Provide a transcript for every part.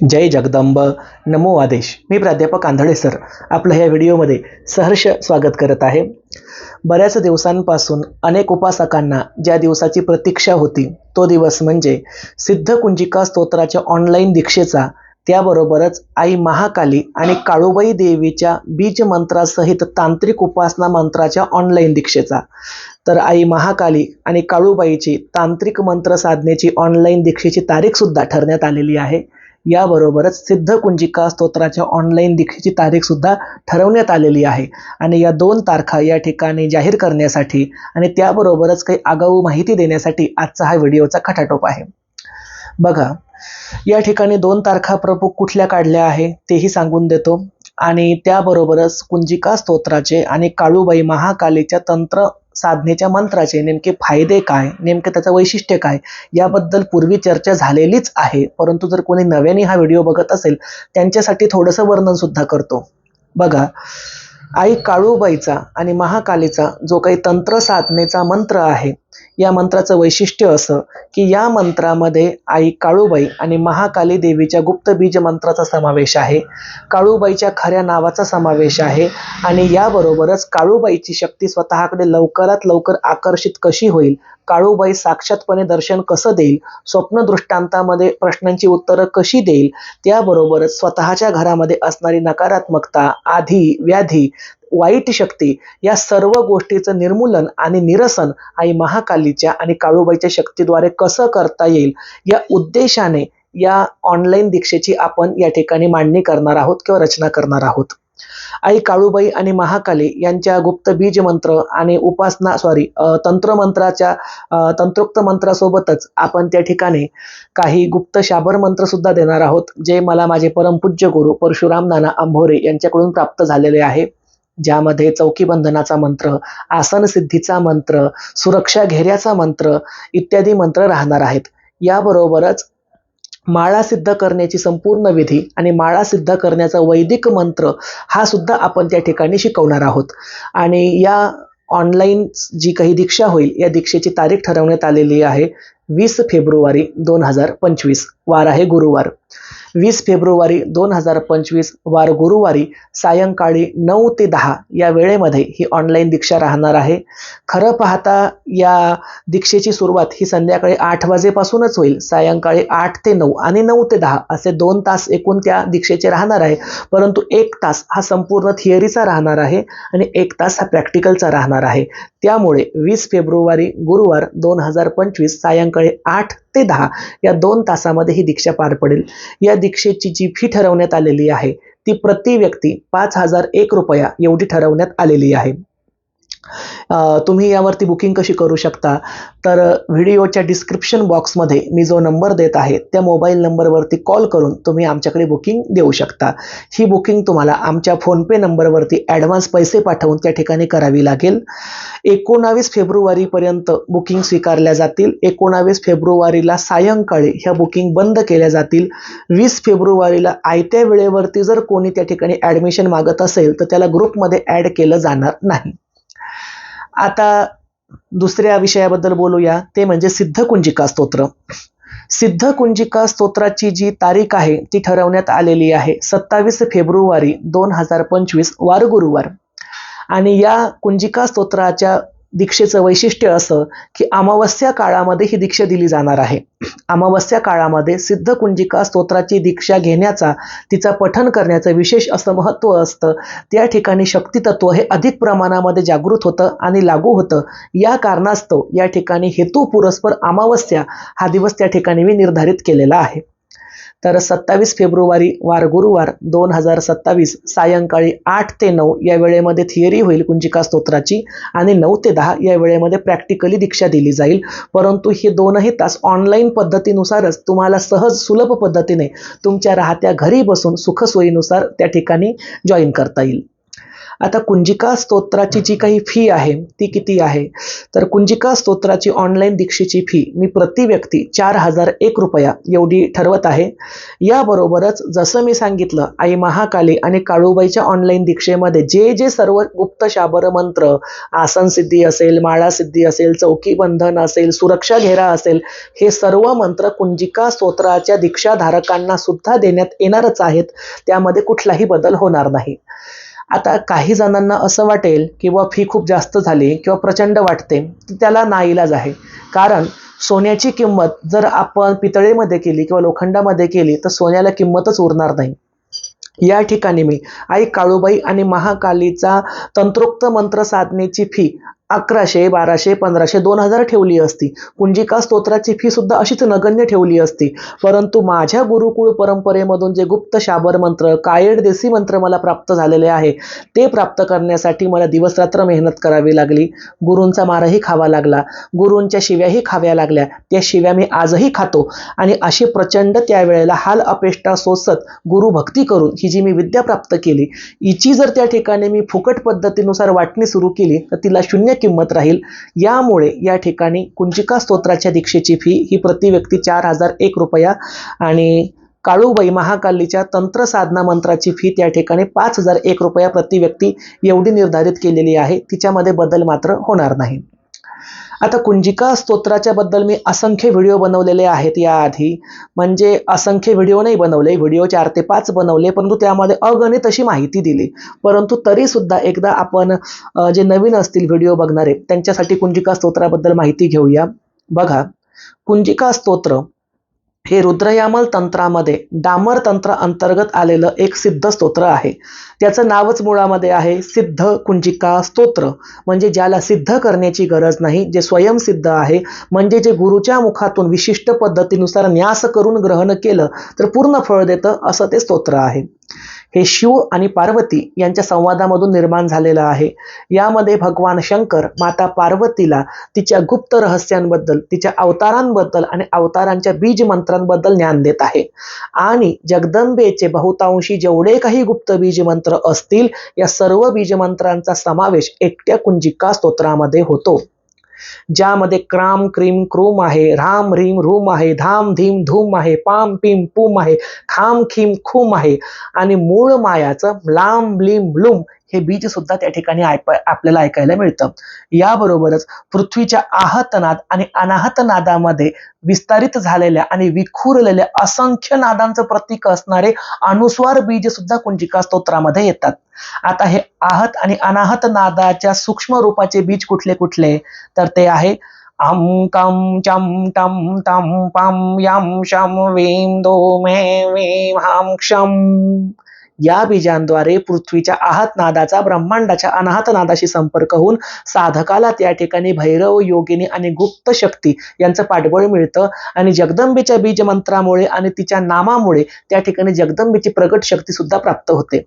जय जगदंब. नमो आदेश. मी प्राध्यापक आंधळे सर. आपलं ह्या व्हिडिओमध्ये सहर्ष स्वागत करत आहे. बऱ्याच दिवसांपासून अनेक उपासकांना ज्या दिवसाची प्रतीक्षा होती तो दिवस म्हणजे सिद्धकुंजिका स्तोत्राच्या ऑनलाईन दीक्षेचा. त्याबरोबरच आई महाकाली आणि काळूबाई देवीच्या बीज मंत्रासहित तांत्रिक उपासना मंत्राच्या ऑनलाईन दीक्षेचा. तर आई महाकाली आणि काळूबाईची तांत्रिक मंत्र साधनेची ऑनलाईन दीक्षेची तारीखसुद्धा ठरण्यात आलेली आहे. याबरोबरच सिद्धकुंजिका स्तोत्राच्या ऑनलाईन दीक्षेची तारीखसुद्धा ठरवण्यात आलेली आहे. आणि या दोन तारखा या ठिकाणी जाहीर करण्यासाठी आणि त्याबरोबरच काही आगाऊ माहिती देण्यासाठी आजचा हा व्हिडिओचा खटाटोप आहे. बघा या ठिकाणी दोन तारखा प्रमुख कुठल्या काढल्या आहे तेही सांगून देतो. आणि त्याबरोबरच कुंजिका स्तोत्राचे आणि काळूबाई महाकालीच्या तंत्र साधनेच्या मंत्राचे नेमके फायदे काय नेमके त्याचं वैशिष्ट्य काय याबद्दल पूर्वी चर्चा झालेलीच आहे. परंतु जर कोणी नव्याने हा व्हिडिओ बघत असेल त्यांच्यासाठी थोडंसं वर्णन सुद्धा करतो. बघा आई काळूबाईचा आणि महाकालीचा जो काही तंत्र साधनेचा मंत्र आहे या मंत्राचं वैशिष्ट्य असं की या मंत्रामध्ये आई काळूबाई आणि महाकाली देवीच्या गुप्त बीज मंत्राचा समावेश आहे. काळूबाईच्या खऱ्या नावाचा समावेश आहे आणि याबरोबरच काळूबाईची शक्ती स्वतःकडे लवकरात लवकर आकर्षित कशी होईल काळूबाई साक्षातपणे दर्शन कसं देईल स्वप्न दृष्टांतामध्ये प्रश्नांची उत्तरं कशी देईल त्याबरोबरच स्वतःच्या घरामध्ये असणारी नकारात्मकता आधी व्याधी वाईट शक्ती या सर्व गोष्टीचं निर्मूलन आणि निरसन आई महाकालीच्या आणि काळूबाईच्या शक्तीद्वारे कसं करता येईल या उद्देशाने या ऑनलाईन दीक्षेची आपण या ठिकाणी मांडणी करणार आहोत किंवा रचना करणार आहोत. आई काळूबाई आणि महाकाली यांच्या गुप्त बीज मंत्र आणि उपासना सॉरी तंत्रमंत्राच्या तंत्रोक्त मंत्रासोबतच आपण त्या ठिकाणी काही गुप्त शाबर मंत्र सुद्धा देणार आहोत जे मला माझे परमपूज्य गुरु परशुराम नाना आंभोरे यांच्याकडून प्राप्त झालेले आहे. ज्यामध्ये चौकी बंधनाचा मंत्र आसन सिद्धीचा मंत्र सुरक्षा घेऱ्याचा मंत्र इत्यादी मंत्र राहणार आहेत. याबरोबरच माळा सिद्ध करण्याची संपूर्ण विधी आणि माळा सिद्ध करण्याचा वैदिक मंत्र हा सुद्धा आपण त्या ठिकाणी शिकवणार आहोत. आणि या ऑनलाईन जी काही दीक्षा होईल या दीक्षेची तारीख ठरवण्यात आलेली आहे. वीस फेब्रुवारी दोन हजार पंचवीस वार आहे गुरुवार. वीस फेब्रुवारी दोन हजार पंचवीस वार गुरुवारी सायंकाळी नऊ ते दहा या वेळेमध्ये ही ऑनलाईन दीक्षा राहणार आहे. खरं पाहता या दीक्षेची सुरुवात ही संध्याकाळी आठ वाजेपासूनच होईल. सायंकाळी आठ ते नऊ आणि नऊ ते दहा असे दोन तास एकूण त्या दीक्षेचे राहणार आहे. परंतु एक तास हा संपूर्ण थिअरीचा राहणार आहे आणि एक तास हा प्रॅक्टिकलचा राहणार आहे. त्यामुळे वीस फेब्रुवारी गुरुवार दोन हजार पंचवीस सायंकाळी आठ ते दहा या दोन तासामध्ये ही दीक्षा पार पडेल. या दीक्षेची जी फी ठरवण्यात आलेली आहे ती प्रति व्यक्ती पाच हजार एक रुपया एवढी ठरवण्यात आलेली आहे. तुम्ही यावरती बुकिंग कशी करू शकता? तर व्हिडिओच्या डिस्क्रिप्शन बॉक्समध्ये मी जो नंबर देत आहे त्या मोबाईल नंबरवरती कॉल करून तुम्ही आमच्याकडे बुकिंग देऊ शकता. ही बुकिंग तुम्हाला आमच्या फोनपे नंबरवरती ॲडव्हान्स पैसे पाठवून त्या ठिकाणी करावी लागेल. एकोणावीस फेब्रुवारीपर्यंत बुकिंग स्वीकारल्या जातील. एकोणावीस फेब्रुवारीला सायंकाळी ह्या बुकिंग बंद केल्या जातील. वीस फेब्रुवारीला आयत्या वेळेवरती जर कोणी त्या ठिकाणी ॲडमिशन मागत असेल तर त्याला ग्रुपमध्ये ॲड केलं जाणार नाही. आता दुसऱ्या विषयाबद्दल बोलूया. ते म्हणजे सिद्धकुंजिका स्तोत्र. सिद्धकुंजिका स्तोत्राची जी तारीख आहे ती ठरवण्यात आलेली आहे. सत्तावीस फेब्रुवारी दोन हजार पंचवीस वार गुरुवार आणि या कुंजिका स्तोत्राच्या दीक्षेचं वैशिष्ट्य असं की अमावस्या काळामध्ये ही दीक्षा दिली जाणार आहे. अमावस्या काळामध्ये सिद्ध कुंजिका स्तोत्राची दीक्षा घेण्याचा तिचा पठन करण्याचं विशेष असं महत्त्व असतं. त्या ठिकाणी शक्तितत्व हे अधिक प्रमाणामध्ये जागृत होतं आणि लागू होतं. या कारणास्तव या ठिकाणी हेतू पुरस्पर अमावस्या हा दिवस त्या ठिकाणी मी निर्धारित केलेला आहे. तर सत्तावीस फेब्रुवारी वार गुरुवार दोन हजार सत्तावीस सायंकाळी आठ ते नऊ या वेळेमध्ये थिअरी होईल कुंजिका स्तोत्राची आणि नऊ ते दहा या वेळेमध्ये प्रॅक्टिकली दीक्षा दिली जाईल. परंतु हे दोनही तास ऑनलाईन पद्धतीनुसारच तुम्हाला सहज सुलभ पद्धतीने तुमच्या राहत्या घरी बसून सुखसोयीनुसार त्या ठिकाणी जॉईन करता येईल. आता कुंजिका स्तोत्राची जी काही फी आहे ती किती आहे? तर कुंजिका स्तोत्राची ऑनलाईन दीक्षेची फी मी प्रति व्यक्ती चार हजार एक रुपया एवढी ठरवत आहे. याबरोबरच जसं मी सांगितलं आई महाकाली आणि काळूबाईच्या ऑनलाईन दीक्षेमध्ये जे जे सर्व गुप्त शाबर मंत्र आसन सिद्धी असेल माळा सिद्धी असेल चौकी बंधन असेल सुरक्षा घेरा असेल हे सर्व मंत्र कुंजिका स्तोत्राच्या दीक्षाधारकांना सुद्धा देण्यात येणारच आहेत. त्यामध्ये कुठलाही बदल होणार नाही. आता काही जणांना असं वाटेल किंवा फी खूप जास्त झाली किंवा प्रचंड वाटते तर त्याला नाईलाज आहे. कारण सोन्याची किंमत जर आपण पितळेमध्ये केली किंवा लोखंडामध्ये केली तर सोन्याला किंमतच उरणार नाही. या ठिकाणी मी आई काळूबाई आणि महाकालीचा तंत्रोक्त मंत्र साधनेची फी अकराशे बाराशे पंधराशे दोन हजार ठेवली असती. कुंजिका स्तोत्राची फी सुद्धा अशीच नगण्य ठेवली असती. परंतु माझ्या गुरुकुळ परंपरेमधून जे गुप्त शाबर मंत्र कायड देसी मंत्र मला प्राप्त झालेले आहे ते प्राप्त करण्यासाठी मला दिवसरात्र मेहनत करावी लागली. गुरूंचा मारही खावा लागला. गुरूंच्या शिव्याही खाव्या लागल्या. त्या शिव्या मी आजही खातो. आणि अशी प्रचंड त्यावेळेला हाल अपेष्टा सोसत गुरुभक्ती करून ही जी मी विद्या प्राप्त केली हिची जर त्या ठिकाणी मी फुकट पद्धतीनुसार वाटणी सुरू केली तर तिला शून्य किंमत राहील. यामुळे या ठिकाणी कुंजिका स्तोत्राच्या दीक्षेची फी ही प्रति व्यक्ती चार हजार एक रुपया आणि काळूबाई महाकालीच्या तंत्र साधना मंत्राची फी त्या ठिकाणी पाच हजार एक रुपया प्रति व्यक्ती एवढी निर्धारित केलेली आहे. तिच्यामध्ये बदल मात्र होणार नाही. आता कुंजिका स्तोत्राच्या बद्दल मी असंख्य व्हिडिओ बनवलेले आहेत याआधी. म्हणजे असंख्य व्हिडिओ नाही बनवले व्हिडिओ चार ते पाच बनवले परंतु त्यामध्ये अगणित अशी माहिती दिली. परंतु तरीसुद्धा एकदा आपण जे नवीन असतील व्हिडिओ बघणारे त्यांच्यासाठी कुंजिका स्तोत्राबद्दल माहिती घेऊया. बघा कुंजिका स्तोत्र हे रुद्रयामल तंत्रामध्ये डामर तंत्र अंतर्गत आलेलं एक सिद्ध स्तोत्र आहे. त्याचं नावच मुळामध्ये आहे सिद्ध कुंजिका स्तोत्र. म्हणजे ज्याला सिद्ध करण्याची गरज नाही जे स्वयंसिद्ध आहे म्हणजे जे गुरुच्या मुखातून विशिष्ट पद्धतीनुसार न्यास करून ग्रहण केलं तर पूर्ण फळ देतं असं ते स्तोत्र आहे. हे शिव आणि पार्वती यांच्या संवादामधून निर्माण झालेलं आहे. यामध्ये भगवान शंकर माता पार्वतीला तिच्या गुप्त रहस्यांबद्दल तिच्या अवतारांबद्दल आणि अवतारांच्या बीज मंत्रांबद्दल ज्ञान देत आहे. आणि जगदंबेचे बहुतांशी जेवढे काही गुप्त बीज मंत्र असतील या सर्व बीजमंत्रांचा समावेश एकट्या कुंजिका स्तोत्रामध्ये होतो. ज्यामध्ये क्राम क्रीम क्रूम आहे राम रीम रूम आहे धाम धीम धूम आहे पाम पिम पूम आहे खाम खिम खूम आहे. आणि मूळ मायाचं लांब लिम ब्लूम हे बीज सुद्धा त्या ठिकाणी आपल्याला ऐकायला मिळतं. याबरोबरच पृथ्वीच्या आहतनाद आणि अनाहत नादामध्ये विस्तारित झालेल्या आणि विखुरलेल्या असंख्य नादांचं प्रतीक असणारे अनुस्वार बीज सुद्धा कुंजिका स्तोत्रामध्ये येतात. आता हे आहत आणि अनाहत नादाच्या सूक्ष्म रूपाचे बीज कुठले कुठले? तर ते आहे आम कम चम टम तम पम यम शम वीम दो मे वीम हम क्षम या बीजांद्वारे पृथ्वीच्या आहत नादाचा ब्रह्मांडाच्या अनाहत नादाशी संपर्क होऊन साधकाला त्या ठिकाणी भैरव योगिनी आणि गुप्त शक्ती यांचं पाठबळ मिळतं. आणि जगदंबेच्या बीज मंत्रामुळे आणि तिच्या नामामुळे त्या ठिकाणी जगदंबेची प्रगट शक्ती सुद्धा प्राप्त होते.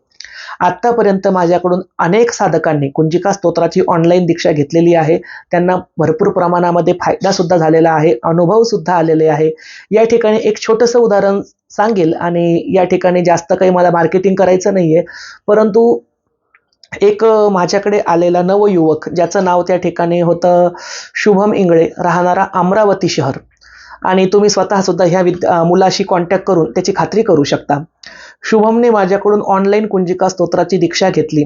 आत्तापर्यंत माझ्याकडून अनेक साधकांनी कुंजिका स्तोत्राची ऑनलाईन दीक्षा घेतलेली आहे. त्यांना भरपूर प्रमाणामध्ये फायदा सुद्धा झालेला आहे अनुभव सुद्धा आलेले आहे. या ठिकाणी एक छोटंसं उदाहरण सांगेल. आणि या ठिकाणी जास्त काही मला मार्केटिंग करायचं नाही आहे परंतु एक माझ्याकडे आलेला नवयुवक ज्याचं नाव त्या ठिकाणी होतं शुभम इंगळे राहणारा अमरावती शहर. आणि तुम्ही स्वतःसुद्धा ह्या विद मुलाशी कॉन्टॅक्ट करून त्याची खात्री करू शकता. शुभमने माझ्याकडून ऑनलाईन कुंजिका स्तोत्राची दीक्षा घेतली.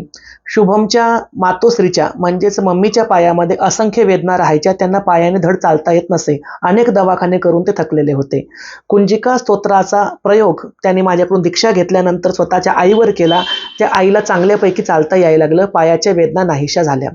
शुभमच्या मातोश्रीच्या म्हणजेच मम्मीच्या पायामध्ये असंख्य वेदना राहायच्या त्यांना पायाने धड चालता येत नसे. अनेक दवाखाने करून ते थकलेले होते. कुंजिका स्तोत्राचा प्रयोग त्यांनी माझ्याकडून दीक्षा घेतल्यानंतर स्वतःच्या आईवर केला. त्या आईला चांगल्यापैकी चालता यायला लागलं. पायाच्या वेदना नाहीशा झाल्या.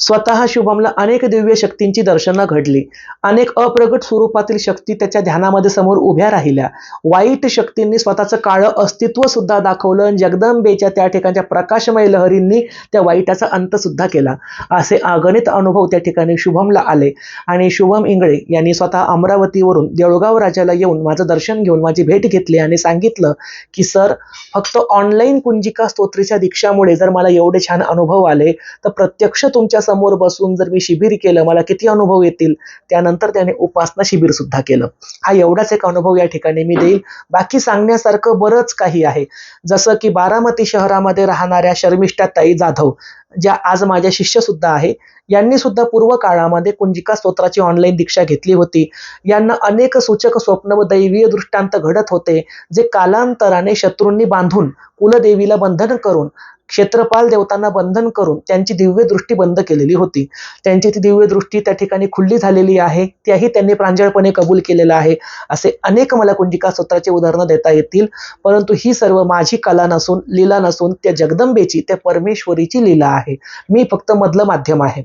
स्वतः शुभमला अनेक दिव्य शक्तींची दर्शनं घडली. अनेक अप्रगट स्वरूपातील शक्ती त्याच्या ध्यानामध्ये समोर उभ्या राहिल्या. वाईट शक्तींनी स्वतःचं काळं अस्तित्व सुद्धा दाखवलं आणि जगदंबेच्या त्या ठिकाणच्या प्रकाशमय लहरींनी त्या वाईटाचा अंत सुद्धा केला. असे अगणित अनुभव त्या ठिकाणी शुभमला आले. आणि शुभम इंगळे यांनी स्वतः अमरावतीवरून देऊळगाव राजाला येऊन माझं दर्शन घेऊन माझी भेट घेतली आणि सांगितलं की सर फक्त ऑनलाईन कुंजिका स्तोत्रीच्या दीक्षामुळे जर मला एवढे छान अनुभव आले तर प्रत्यक्ष तुमच्या गुरुंच्या समोर बसून जर मी शिबिर केलं मला किती अनुभव येतील? त्यानंतर त्याने उपासना शिबिर सुद्धा केलं. हा एवढाच एक अनुभव या ठिकाणी मी देईल. बाकी सांगण्यासारखं बरंच काही आहे. जसं की बारामती शहरामध्ये राहणाऱ्या शर्मिष्ठा ताई जाधव ज्या आज माझ्या शिष्य सुद्धा आहे यांनी सुद्धा पूर्व काळामध्ये कुंजिका स्तोत्राची ऑनलाईन दीक्षा घेतली होती. यांना अनेक सूचक स्वप्न व दैवीय दृष्टांत घडत होते जे कालांतराने शत्रूंनी बांधून कुलदेवीला बंधन करून क्षेत्रपाल देवतांना बंधन करून त्यांची दिव्य दृष्टी बंद केलेली होती. त्यांची ती दिव्य दृष्टी त्या ठिकाणी खुल्ली झालेली आहे त्याही त्यांनी प्रांजळपणे कबूल केलेलं आहे असे अनेक मला कुंजिका स्तोत्राचे उदाहरणं देता येतील. परंतु ही सर्व माझी कला नसून लीला नसून त्या जगदंबेची त्या परमेश्वरीची लीला आहे. मी फक्त मधलं माध्यम आहे.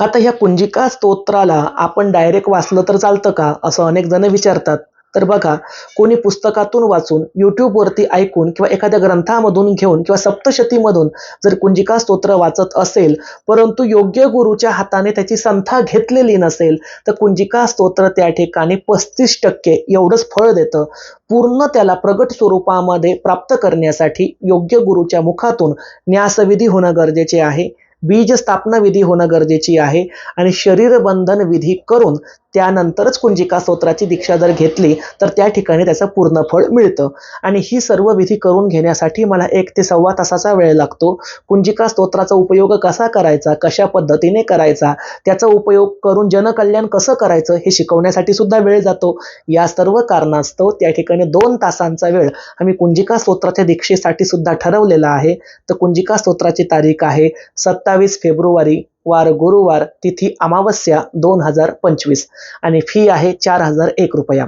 आता ह्या कुंजिका स्तोत्राला आपण डायरेक्ट वाचलं तर चालतं का? असं अनेक जण विचारतात. तर बघा कोणी पुस्तकातून वाचून यूट्यूबवरती ऐकून किंवा एखाद्या ग्रंथामधून घेऊन किंवा सप्तशतीमधून जर कुंजिका स्तोत्र वाचत असेल परंतु योग्य गुरुच्या हाताने त्याची संथा घेतलेली नसेल तर कुंजिका स्तोत्र त्या ठिकाणी पस्तीस टक्के एवढंच फळ देतं. पूर्ण त्याला प्रगट स्वरूपामध्ये प्राप्त करण्यासाठी योग्य गुरुच्या मुखातून न्यासविधी होणं गरजेचे आहे बीज स्थापना विधी होणं गरजेची आहे आणि शरीर बंधन विधी करून त्यानंतरच कुंजिका स्तोत्राची दीक्षा जर घेतली तर त्या ठिकाणी त्याचं पूर्ण फळ मिळतं. आणि ही सर्व विधी करून घेण्यासाठी मला एक ते सव्वा तासाचा वेळ लागतो. कुंजिका स्तोत्राचा उपयोग कसा करायचा कशा पद्धतीने करायचा त्याचा उपयोग करून जनकल्याण कसं करायचं हे शिकवण्यासाठी सुद्धा वेळ जातो. या सर्व कारणास्तव त्या ठिकाणी दोन तासांचा वेळ आम्ही कुंजिका स्तोत्राच्या दीक्षेसाठी सुद्धा ठरवलेला आहे. तर कुंजिका स्तोत्राची तारीख आहे सत्तावीस फेब्रुवारी वार गुरुवार तिथी अमावस्या दोन हजार पंचवीस आणि फी आहे चार हजार एक रुपया.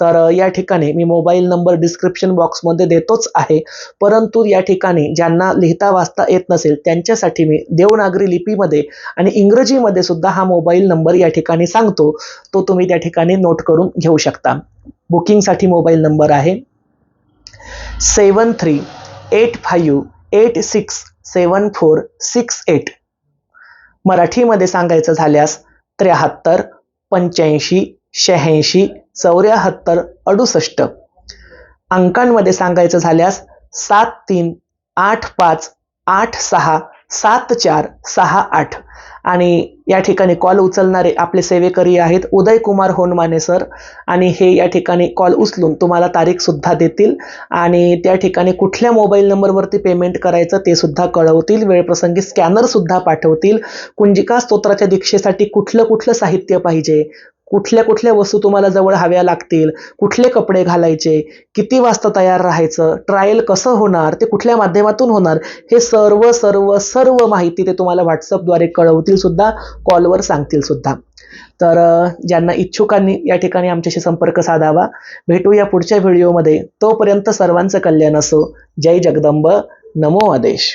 तर या ठिकाणी मी मोबाईल नंबर डिस्क्रिप्शन बॉक्समध्ये देतोच आहे. परंतु या ठिकाणी ज्यांना लिहिता वाचता येत नसेल त्यांच्यासाठी मी देवनागरी लिपीमध्ये आणि इंग्रजीमध्ये सुद्धा हा मोबाईल नंबर या ठिकाणी सांगतो. तो तुम्ही त्या ठिकाणी नोट करून घेऊ शकता. बुकिंगसाठी मोबाईल नंबर आहे seven three eight five eight six seven four six eight. मराठीमध्ये सांगायचं झाल्यास त्र्याहत्तर पंच्याऐंशी शहाऐंशी चौऱ्याहत्तर अडुसष्ट. अंकांमध्ये सांगायचं झाल्यास सात तीन आठ पाच आठ सहा सात चार सहा आठ. आणि या ठिकाणी कॉल उचलणारे आपले सेवेकरी आहेत. उदय कुमार होनमाने सर आणि हे या ठिकाणी कॉल उचलून तुम्हाला तारीख सुद्धा देतील. आणि त्या ठिकाणी कुठल्या मोबाईल नंबरवरती पेमेंट करायचं ते सुद्धा कळवतील. वेळप्रसंगी स्कॅनर सुद्धा पाठवतील. कुंजिका स्तोत्राच्या दीक्षेसाठी कुठलं कुठलं साहित्य पाहिजे? कुठल्या कुठल्या वस्तू तुम्हाला जवळ हव्या लागतील कुठले कपडे घालायचे किती वाजता तयार राहायचं ट्रायल कसं होणार ते कुठल्या माध्यमातून होणार हे सर्व सर्व सर्व माहिती ते तुम्हाला व्हॉट्सअपद्वारे कळवतील सुद्धा कॉलवर सांगतील सुद्धा. तर ज्यांना इच्छुकांनी या ठिकाणी आमच्याशी संपर्क साधावा भेटूया पुढच्या व्हिडिओमध्ये तोपर्यंत सर्वांचं कल्याण असो. जय जगदंब. नमो आदेश.